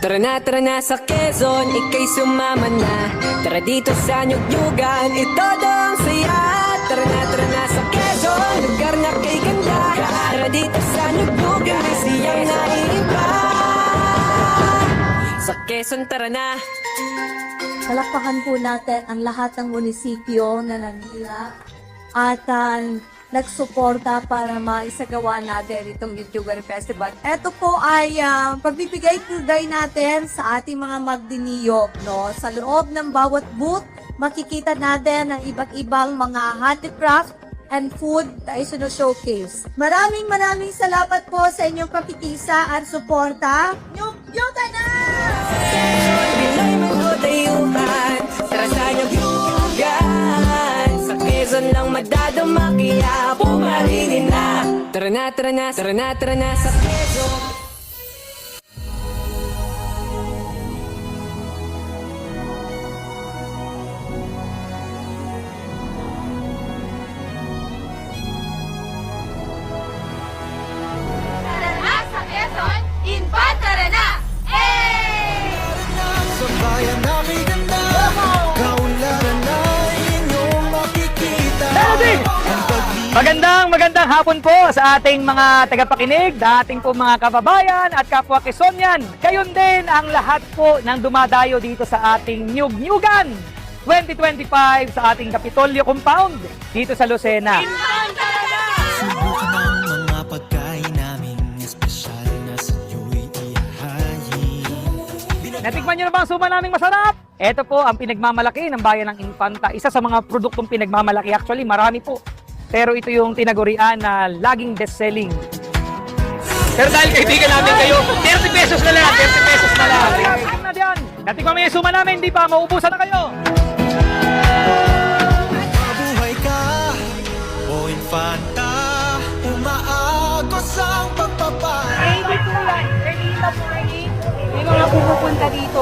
Tara na, tara na sa Quezon, ikay sumama na. Tara dito sa Nyugyugan, ito ang saya. Tara na, tara na sa Quezon, lugar na kay ganda. Tara dito sa Nyugyugan, siyang naiiba Sa Quezon, tara na. Palakpakan po natin ang lahat ng munisipyo na nandila at ah, nagsuporta para maisagawa natin itong YouTuber Festival. Ito po ay ah, pagbibigay tulay natin sa ating mga magdiniyog. No? Sa loob ng bawat booth, makikita natin ang iba't ibang mga handicraft and food na showcase. Maraming maraming salamat po sa inyong kapitisa at suporta. Yung, yung na! Quezon lang madadama Kaya pumarinin na. Tara na, tara na, tara na, tara na sa Quezon Magandang magandang hapon po sa ating mga tagapakinig, dating po mga kababayan at kapwa Quezonian. Gayon din ang lahat po ng dumadayo dito sa ating Nyug Nyugan 2025 sa ating Kapitolyo Compound dito sa Lucena. Subukan ang mga pagkain naming espesyal na sa iyo'y Natikman nyo na ba ang suma naming masarap? Ito po ang pinagmamalaki ng bayan ng Infanta. Isa sa mga produktong pinagmamalaki. Actually, marami po. Pero ito yung tinagurian na laging best-selling. Pero dahil kaibigan namin kayo, 30 pesos na lang, 30 pesos na lang. Ayun na diyan. Natikman mo yung suma namin, di ba? Maubusan na kayo. Mabuhay ka, o infanta Umaagos ang pagpapala Hindi po lang, kanina morning, may mga pumupunta dito,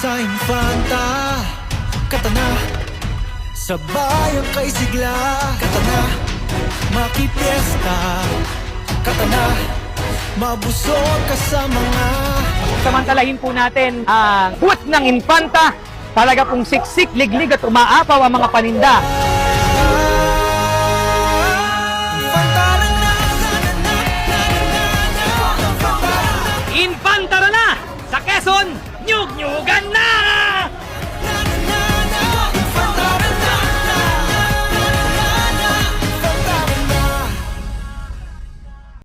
sa infanta Katana sa bayang kay sigla Katana makipiesta Katana mabusog ka sa mga Samantalahin po natin ang buwat ng Infanta. Talaga pong siksik, liglig at umaapaw ang mga paninda. 牛肝呐！